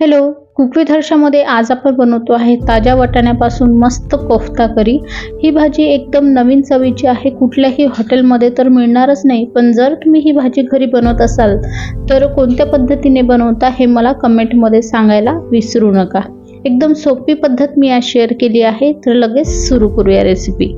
Hello cook with हर्षामध्ये आज आपण बनवतो आहे ताज्या वाटाण्यापासून मस्त कोफ्ता करी. ही भाजी एकदम नवीन चवीची आहे. कुठल्याही हॉटेलमध्ये तर मिळणारच नाही. पण जर तुम्ही ही भाजी घरी बनवत असाल तर कोणत्या पद्धतीने बनवता हे मला कमेंटमध्ये सांगायला विसरू नका. एकदम सोपी पद्धत मी आज शेअर केली आहे. तर लगेच सुरू करूया रेसिपी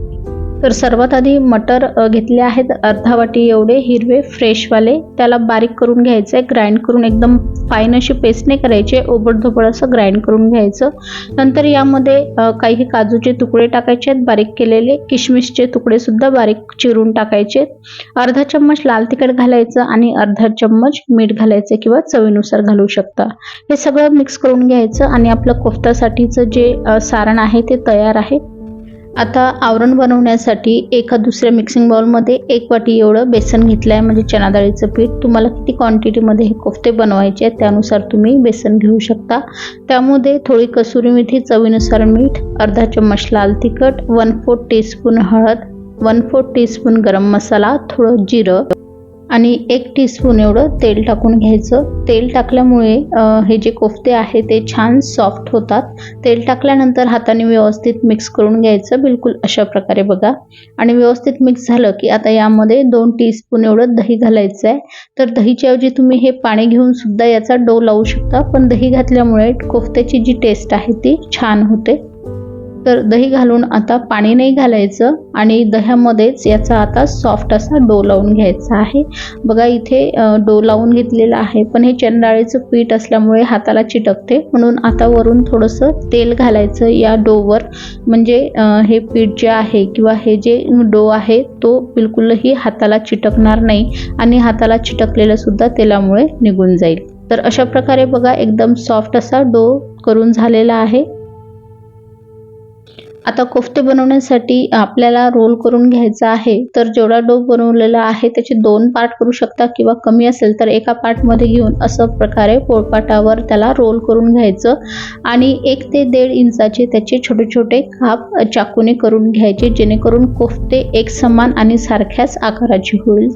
तर सर्वात आधी मटर घेतले आहेत अर्धा वाटी एवढे हिरवे फ्रेशवाले. त्याला बारीक करून घ्यायचे ग्राइंड करून एकदम फाईन अशी पेस्ट नाही करायचे ओबडधोबड असं ग्राइंड करून घ्यायचं. नंतर यामध्ये काही काजूचे तुकडे टाकायचे आहेत बारीक केलेले किशमिशचे तुकडे सुद्धा बारीक चिरून टाकायचे अर्धा चम्मच लाल तिखट घालायचं आणि अर्धा चम्मच मीठ घालायचं किंवा चवीनुसार घालू शकता. हे सगळं मिक्स करून घ्यायचं आणि आपलं कोफ्तासाठीचं जे सारण आहे ते तयार आहे. आता आवरण बनवण्यासाठी एका दुसऱ्या मिक्सिंग बाउलमध्ये एक वाटी एवढं बेसन घेतलं आहे म्हणजे चना डाळीचं पीठ. तुम्हाला किती क्वांटिटीमध्ये हे कोफ्ते बनवायचे आहेत त्यानुसार तुम्ही बेसन घेऊ शकता. त्यामध्ये थोडी कसुरी मेथी चवीनुसार मीठ अर्धा चम्मच लाल तिखट वन फोर्थ टीस्पून हळद one fourth teaspoon garam masala थोडं जिरं आणि एक टीस्पून एवढं तेल टाकून घ्यायचं. तेल टाकल्यामुळे हे जे कोफ्ते आहे ते छान सॉफ्ट होतात. तेल टाकल्यानंतर हाताने व्यवस्थित मिक्स करून घ्यायचं बिलकुल अशा प्रकारे बघा. आणि व्यवस्थित मिक्स झालं की आता यामध्ये दोन टीस्पून एवढं दही घालायचं आहे तर दहीच्या ऐवजी तुम्ही हे पाणी घेऊन सुद्धा याचा डो लावू शकता. पण दही घातल्यामुळे कोफ्त्याची जी टेस्ट आहे ती छान होते. तर दही घालून आता पाणी नाही घालायचं आणि दह्यामध्येच याचा आता सॉफ्ट असा डो लावून घ्यायचा आहे. बघा इथे डो लावून घेतलेला आहे. पण हे चंडाळीचं पीठ असल्यामुळे हाताला चिटकते. म्हणून आता वरून थोडंसं तेल घालायचं या डोवर. म्हणजे हे पीठ जे आहे किंवा हे जे डो आहे तो बिलकुलही हाताला चिटकणार नाही आणि हाताला चिटकलेलं सुद्धा तेलामुळे निघून जाईल. तर अशा प्रकारे बघा एकदम सॉफ्ट असा डो करून झालेला आहे. आता कोफ्ते बनवण्यासाठी आपल्याला रोल करून घ्यायचा आहे. तर जेवढा डो बनवलेला आहे त्याचे दोन पार्ट करू शकता किंवा कमी असेल तर एका पार्टमध्ये घेऊन असं प्रकारे पोळपाटावर त्याला रोल करून घ्यायचं. आणि एक ते दीड इंचाचे त्याचे छोटे छोटे काप चाकूने करून घ्यायचे जेणेकरून कोफ्ते एक समान आणि सारख्याच आकाराचे होईल.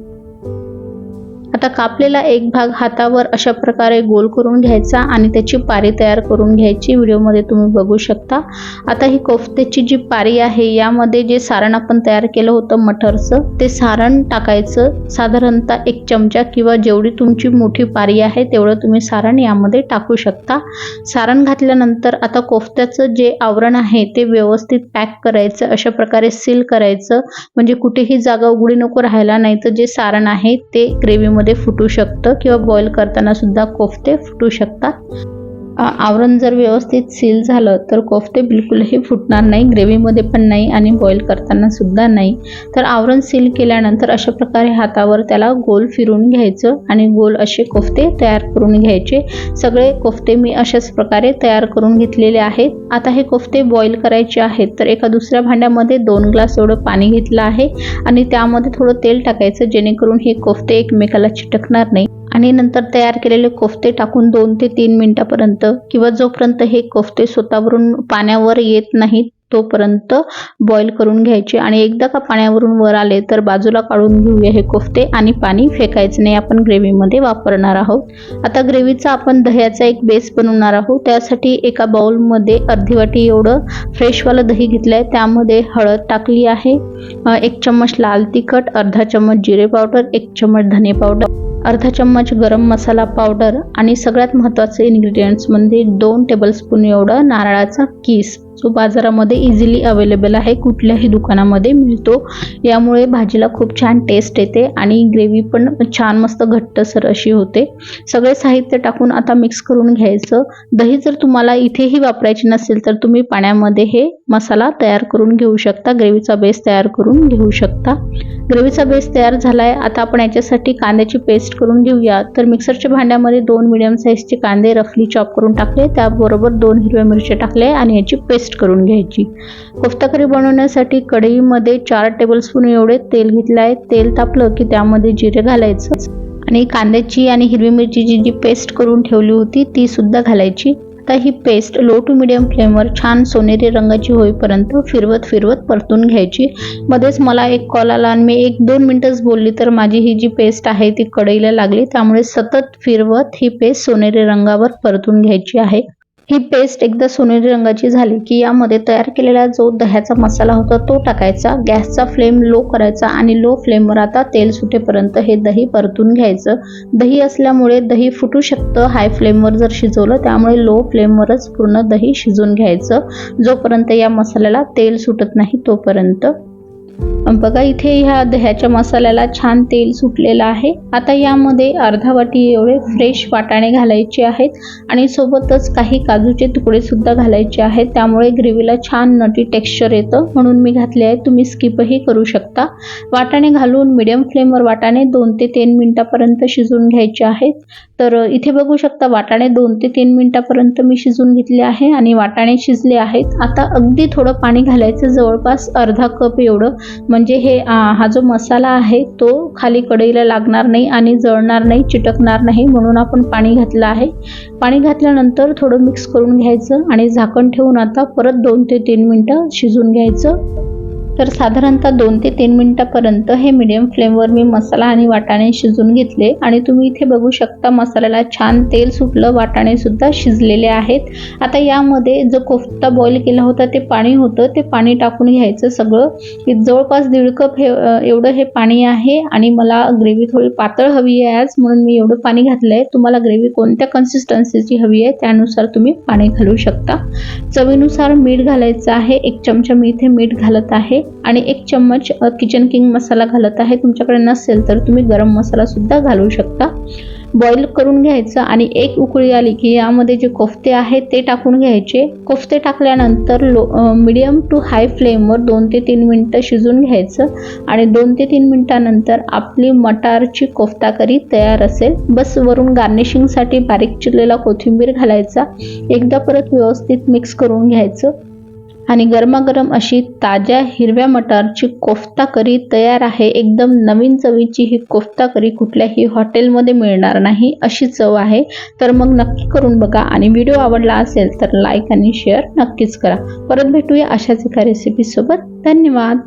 आता कापलेला एक भाग हातावर अशा प्रकारे गोल करून घ्यायचा आणि त्याची पारी तयार करून घ्यायची. व्हिडिओमध्ये तुम्ही बघू शकता. आता ही कोफ्त्याची जी पारी आहे यामध्ये जे सारण आपण तयार केलं होतं मटरचं ते सारण टाकायचं. साधारणतः एक चमचा किंवा जेवढी तुमची मोठी पारी आहे तेवढं तुम्ही सारण यामध्ये टाकू शकता. सारण घातल्यानंतर आता कोफ्त्याचं जे आवरण आहे ते व्यवस्थित पॅक करायचं अशा प्रकारे सील करायचं. म्हणजे कुठेही जागा उघडी नको राहायला नाही तर जे सारण आहे ते पाणीमध्ये फुटू शकतं किंवा बॉईल करताना सुद्धा कोफते फुटू शकतात. आवरण जर व्यवस्थित सील झालं तर कोफ्ते बिलकुलही फुटणार नाही ग्रेव्हीमध्ये पण नाही आणि बॉईल करताना सुद्धा नाही. तर आवरण सील केल्यानंतर अशा प्रकारे हातावर त्याला गोल फिरून घ्यायचं आणि गोल असे कोफ्ते तयार करून घ्यायचे. सगळे कोफ्ते मी अशाच प्रकारे तयार करून घेतलेले आहेत. आता हे कोफ्ते बॉईल करायचे आहेत तर एका दुसऱ्या भांड्यामध्ये दोन ग्लास एवढं पाणी घेतलं आहे आणि त्यामध्ये थोडं तेल टाकायचं जेणेकरून हे कोफ्ते एकमेकाला चिटकणार नाही. आणि नंतर तयार केलेले कोफ्ते टाकून दोन ते तीन मिनिटापर्यंत किंवा जोपर्यंत हे कोफ्ते स्वतःवरून पाण्यावर येत नाहीत तोपर्यंत बॉईल करून घ्यायचे आणि एकदा का पाण्यावरून वर आले तर बाजूला काढून घेऊया हे कोफ्ते आणि पाणी फेकायचं नाही आपण ग्रेव्हीमध्ये वापरणार आहोत. आता ग्रेव्हीचा आपण दह्याचा एक बेस बनवणार आहोत. त्यासाठी एका बाउलमध्ये अर्धी वाटी एवढं फ्रेशवालं दही घेतलं आहे त्यामध्ये हळद टाकली आहे. एक चम्मच लाल तिखट अर्धा चम्मच जिरे पावडर एक चम्मच धने पावडर अर्धा चम्मच गरम मसाला पावडर आणि सगळ्यात महत्त्वाचे इन्ग्रेडियंट्स म्हणजे दोन टेबलस्पून एवढं नारळाचा किस. जो बाजारामध्ये इझिली अवेलेबल आहे कुठल्याही दुकानामध्ये मिळतो. यामुळे भाजीला खूप छान टेस्ट येते आणि ग्रेव्ही पण छान मस्त घट्टसर अशी होते. सगळे साहित्य टाकून आता मिक्स करून घ्यायचं. दही जर तुम्हाला इथेही वापरायची नसेल तर तुम्ही पाण्यामध्ये हे मसाला तयार करून घेऊ शकता. ग्रेव्हीचा बेस तयार करून घेऊ शकता. ग्रेव्हीचा बेस तयार झाला आहे आता आपण याच्यासाठी कांद्याची पेस्ट करून घेऊया. तर मिक्सरच्या भांड्यामध्ये दोन मिडियम साईजचे कांदे रफली चॉप करून टाकले. त्याबरोबर दोन हिरव्या मिरच्या टाकल्या आणि याची पेस्ट पेस्ट करून घ्यायची. कोफ्ता करी बनवण्यासाठी कढईमध्ये चार टेबलस्पून एवढे तेल घेतलं आहे. तेल तापलं की त्यामध्ये जिरे घालायचं. आणि कांद्याची आणि हिरवी मिरचीची जी पेस्ट करून ठेवली होती ती सुद्धा घालायची. आता ही पेस्ट लो टू मिडियम फ्लेमवर छान सोनेरी रंगाची होईपर्यंत फिरवत फिरवत परतून घ्यायची. मध्येच मला एक कॉल आला आणि मी एक दोन मिनटंच बोलली तर माझी ही जी पेस्ट आहे ती कढईला लागली. त्यामुळे सतत फिरवत ही पेस्ट सोनेरी रंगावर परतून घ्यायची आहे. ही पेस्ट एकदा सोनेरी रंगाची झाली की यामध्ये तयार केलेला जो दह्याचा मसाला होता तो टाकायचा. गॅसचा फ्लेम लो करायचा आणि लो फ्लेमवर आता तेल सुटेपर्यंत हे दही परतून घ्यायचं. दही असल्यामुळे दही फुटू शकतं. हाय फ्लेमवर जर शिजवलं त्यामुळे लो फ्लेमवरच पूर्ण दही शिजून घ्यायचं. जोपर्यंत या मसाल्याला तेल सुटत नाही तोपर्यंत. बघा इथे ह्या दह्याच्या मसाल्याला छान तेल सुटलेलं आहे. आता यामध्ये अर्धा वाटी एवढे फ्रेश वाटाणे घालायचे आहेत आणि सोबतच काही काजूचे तुकडे सुद्धा घालायचे आहेत. त्यामुळे ग्रेव्हीला छान नटी टेक्स्चर येतं. म्हणून मी घातले आहे तुम्ही स्किपही करू शकता. वाटाणे घालून मिडियम फ्लेमवर वाटाणे दोन ते तीन मिनिटापर्यंत शिजून घ्यायचे आहेत. तर इथे बघू शकता वाटाणे दोन ते तीन मिनिटापर्यंत मी शिजून घेतले आहे आणि वाटाणे शिजले आहेत. आता अगदी थोडं पाणी घालायचं. जवळपास अर्धा कप एवढं. म्हणजे हे हा जो मसाला आहे तो खाली कढईला लागणार नाही आणि जळणार नाही चिटकणार नाही म्हणून आपण पाणी घातलं आहे. पाणी घातल्यानंतर थोडं मिक्स करून घ्यायचं आणि झाकण ठेवून आता परत दोन ते तीन मिनटं शिजून घ्यायचं. तर साधारणतः दोन ते तीन मिनटापर्यंत हे मिडियम फ्लेमवर मी मसाला आणि वाटाणे शिजून घेतले. आणि तुम्ही इथे बघू शकता मसाल्याला छान तेल सुटलं वाटाणे सुद्धा शिजलेले आहेत. आता यामध्ये जो कोफ्ता बॉईल केला होता ते पाणी होतं. ते पाणी टाकून घ्यायचं सगळं. जवळपास दीड कप हे एवढं हे पाणी आहे आणि मला ग्रेव्ही थोडी पातळ हवी आहे आज म्हणून मी एवढं पाणी घातलं आहे तुम्हाला ग्रेव्ही कोणत्या कन्सिस्टन्सीची हवी आहे त्यानुसार तुम्ही पाणी घालू शकता. चवीनुसार मीठ घालायचं आहे. एक चमचा मी इथे मीठ घालत आहे. आणि एक चम्मच किचन किंग मसाला घालत आहे. तुमच्याकडे नसेल तर तुम्ही गरम मसाला सुद्धा घालू शकता. बॉईल करून घ्यायचं आणि एक उकळी आली की यामध्ये जे कोफ्ते आहेत ते टाकून घ्यायचे. कोफ्ते टाकल्यानंतर लो मिडियम टू हाय फ्लेमवर दोन ते तीन मिनटं शिजून घ्यायचं आणि दोन ते तीन मिनटानंतर आपली मटारची कोफ्ता करी तयार असेल. बस वरून गार्निशिंगसाठी बारीक चिरलेला कोथिंबीर घालायचा. एकदा परत व्यवस्थित मिक्स करून घ्यायचं. आणि गरमागरम अशी ताज्या हिरव्या मटारची कोफ्ता करी तयार आहे. एकदम नवीन चवीची ही कोफ्ता करी कुठल्याही हॉटेलमध्ये मिळणार नाही अशी चव आहे. तर मग नक्की करून बघा आणि व्हिडिओ आवडला असेल तर लाईक आणि शेअर नक्कीच करा. परत भेटूया अशाच एका रेसिपीसोबत धन्यवाद.